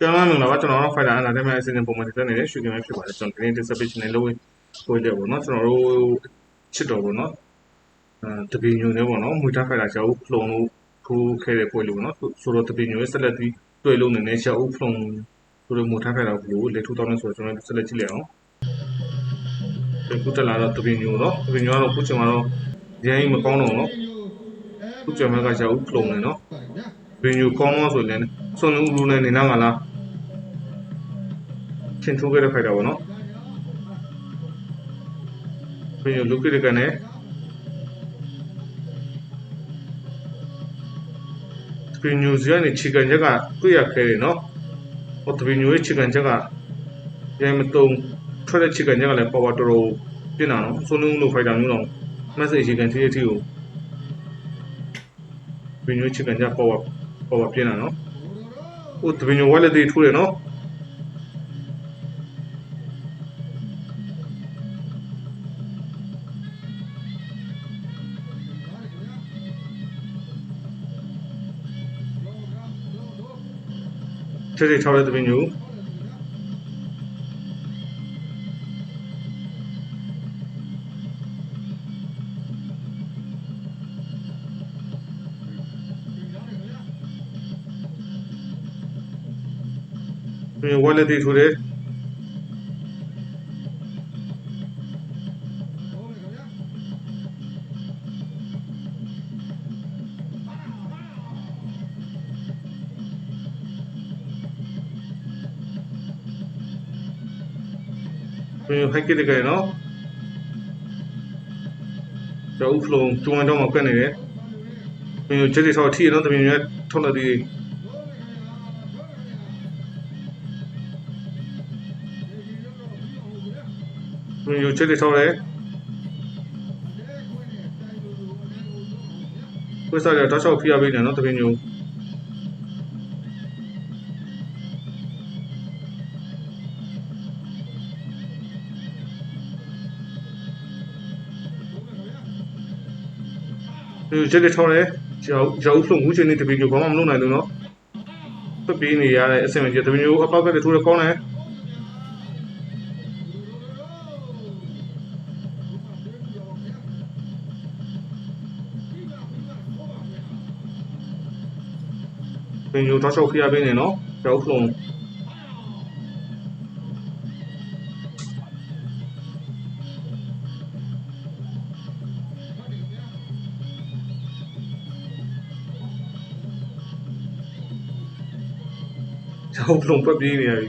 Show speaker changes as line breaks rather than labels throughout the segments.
ပြန်လာမင်္ဂလာပါကျွန်တော်တို့ Fighter Under တဲ့မဲ့အစီအစဉ်ပုံမှန်တက်နေတဲ့ရွှေကင်ပဲဖြစ်ပါတယ်ကျွန်တော်ဒီနေ့ dissertation နဲ့လုပ်ဝင်ကိုကြပေါ့နော်ကျွန်တော်တို့ချစ်တော်ပေါ့နော်အဲတပီညိုနေပေါ့နော်မွေထား Fighter ရှာဦးဖလုံလို့ထိုးခဲ့တဲ့ပွဲလို့ပေါ့နော်ဆိုတော့တပီညိုရဲ့ဆက်လက်ပြီးတွေ့လို့နေနေရှာဦးဖလုံဆိုတော့မွေထား Fighter ဘလို့လေထိုးတောင်းနေဆိုတော့ကျွန်တော်ဆက်လက်ကြည့်လိုက်အောင်အခုတက်လာတော့တပီညိုတော့တပီညိုကတော့ခုချိန်မှာတော့ရရင်မကောင်းတော့နော်ခုချိန်မှာကရှာဦးဖလုံနေနော်ဘင်းညိုကောင်းတော့ဆိုရင်ဆွန်လူလူနဲ့နေနာကလား ချင်းထိုးခဲ့တဲ့ဖိုက်တာပေါ့နော်ဘင်းညိုလူကိရကန်နဲ့ဘင်းညိုစီကနေချီကန်ချက်ကတွေ့ရခဲ့တယ်နော်ဟောဘင်းညိုရဲ့ချီကန်ချက်ကရဲမတုံထွက်တဲ့ချီကန်ချက်ကလည်းပေါ်ပါတော်တော်ပြင်းတာနော်ဆွန်လူလူဖိုက်တာမျိုးတော့ message ချီကန်တီးတီးကိုဘင်းညိုချီကန်ချက်ပေါ်ပါပေါ်ပါပြင်းတာနော်ဟိုတပင်ညိုဝက်လက်သေးထိုးတယ်နော် ချက်ချက်ချောက်တဲ့တပင်ညိုတပင်ညိုဝက်လက်သေးထိုးတယ် တပင်ညိုဟိုက်ကစ်တကယ်နော်ကျောက်ဖလုံးကျုံဝမ်းတော့မှကတ်နေတယ်တပင်ညိုချက်ချက်ချောက်ထိရနော်တပင်ညိုရဲ့ထုံးတဲ့ဒီတပင်ညိုချက်ချက်ချောက်တယ်ခွေးစားရတော့ချောက်ဖိရပေးနေနော်တပင်ညို ဒီချက်ချက်ချောက်တယ်ကျောက်ကျောက်ဖလုံးဦးချင်းနေတပင်ညိုဘာမှမလုပ်နိုင်လို့နော်ပပီးနေရတဲ့အဆင်မပြေတပင်ညိုအပေါက်ကတည်းထိုးရကောင်းတယ်တပင်ညိုတော့ချောက်ဖိရပေးနေနော်ကျောက်ဖ ကျောက်ဖလုံးပပီးနေရပြီ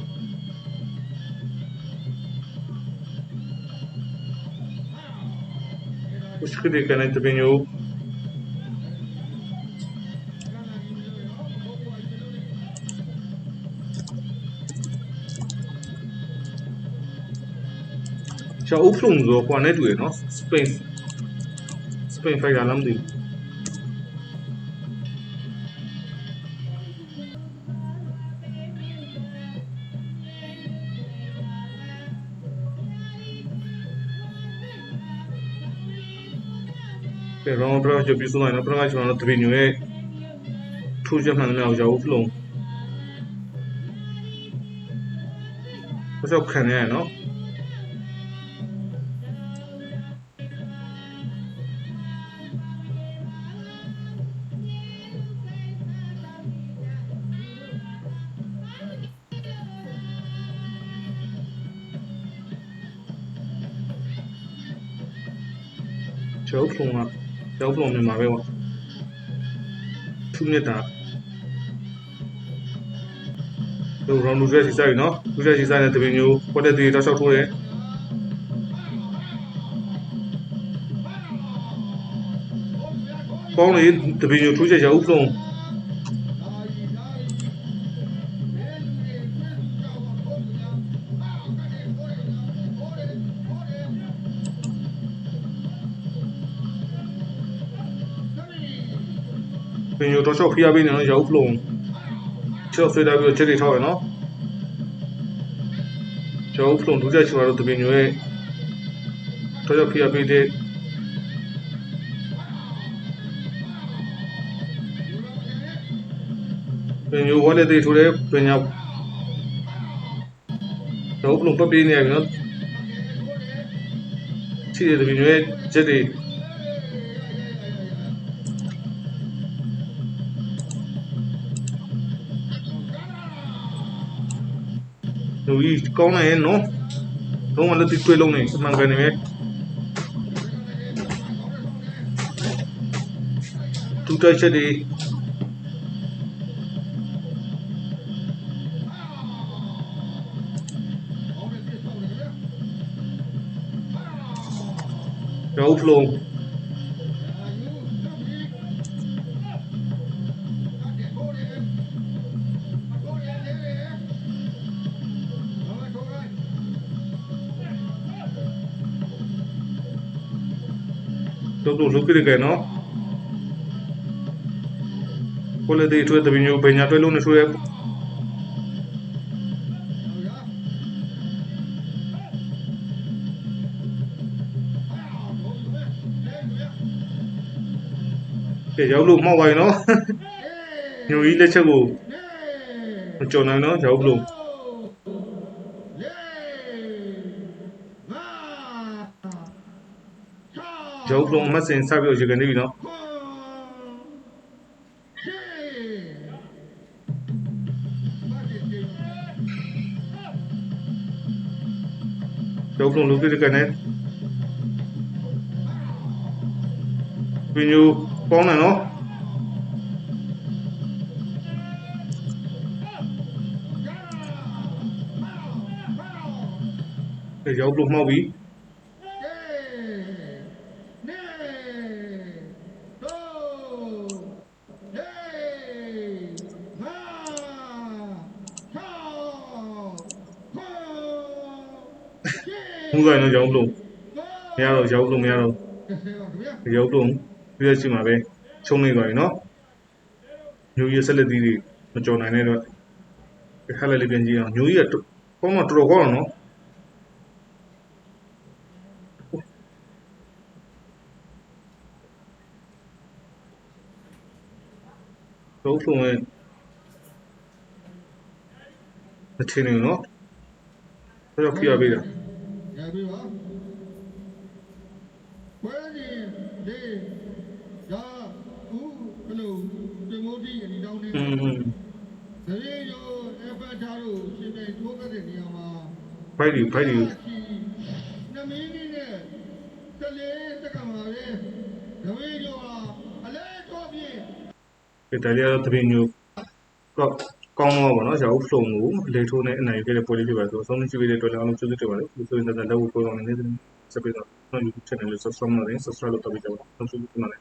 ဥစကဒီကနေတပင်ညိုကျောက်ဖလုံးဆိုကွာနဲ့တူရနော်စ ပိန်စပိန်ဖိုင်တာလမ်းဒီကဲရောင်းတော့ကြပြစုနိုင်တော့ပထမကျွန်တော်တို့တပင်းညွရဲ့ထူးချက်မှန်တယ်အောင်ရောက်ဖလုံးဘယ်တော့ခံရနော်ကျောက်ဖ လုံးကကျောက်ဖလုံးမြန်မာပဲပေါ့ထူးနေတာတို့ရောင်းလူရက်စီဆိုင်နော်လူရက်စီဆိုင်တဲ့တပင်းညိုပေါ်တဲ့တီတောက်လျှောက်ထိုးတယ်ပေါင်းလေတပင်းညိုထိုးချက်ရောက်ဖလုံး ပင်ညိုတောက်လျှောက်ဖိရပေးနေနော်ရောက်ဖလုံးချော့ဆွေးတာပြီးချက်တွေထောက်ရနော်ကျောင်းဖလုံးဒုချက်ချင်တော့တပင်းညိုရဲ့တောက်လျှောက်ဖိရပေးတဲ့ပင်ညိုဝါလက်သေးထိုးတဲ့ပင်ညာတော့ဘလုံးပပေးနေရပြီနော်ချီတဲ့တပင်းရဲ့ချက်တွေ လူကြီးကောင်းနေရဲ့နော်တော့မလက်တိတွေ့လုံးနေအမှန်ကန်နေရဲ့တူတိုက်ချက်တွေတော့ဖလုံး တော့တော့လုတ်ကြည့်ကြနော်ကိုလည်းဒီတွေ့တပင်းမျိုးပညာတွေ့လုံးနေဆိုရဲကဲရောက်လို့မှော က်ပါရင်နော်ညိုကြီးလက်ချက်ကိုမကြော်နိုင်တော့ရောက်လို့ရောက်လို့အမစင်စပြီးရေကနေပြီနော်ရောက်လို့လုတ်ကြည့်ကြနဲ့ပင်ယူပေါင်းတယ်နော်ကဲရောက်လို့မှောက်ပြီ မှုဆိုင်တော့ရောက်လို့မရတော့ရောက်လို့မရတော့ရောက်လို့ပြည့်ရှိမှာပဲချုံနေသွားပြီနော်ညိုကြီးဆက်လက်သီးတွေမကြော်နိုင်တဲ့တော့ခက်လက်လေးပြန်ကြည့်အောင်ညိုကြီးကကောင်းတော့တော်တော်ကောင်းတော့နော်တော့ဆုံးရဲ့မထင်နေနော်တော့ပြရပေးတာ
ရပြီပါဝဲဒီဒီရာဦးဘလို့ဒီမိုဒီအဒီတောင်းနေ
อืม
တရေရောအဖတ်ထားလို့ရှင်နေထိုးတဲ့နေရာမှာ
ဖိုက်ဒီဖိုက်ဒီ
နမင်းကြီးနဲ့တလေးတက္ကမပဲတရေရောအလဲတော့ပြင်း
ဒီတရီက တော့တပင်းညိုတော့ကောင်းတော့ဗောနော်ရောက်ဖုံကိုလေထိုးနဲ့အနိုင်ခဲ့တဲ့ပွဲလေးဖြစ်ပါဆိုအဆုံးကြည့်ပေးတဲ့အတွက်လည်းအားလုံးကျေးဇူးတင်ပါတယ်ဒီဆိုရင်လည်းလက်ဝဲပေါ်အောင်နေတဲ့စပစ်တော့ YouTube channel လေး subscribe လုပ်နေ subscribe လုပ်တော့ပြကြပါဦးဆုံးရှင်းပြပါတယ်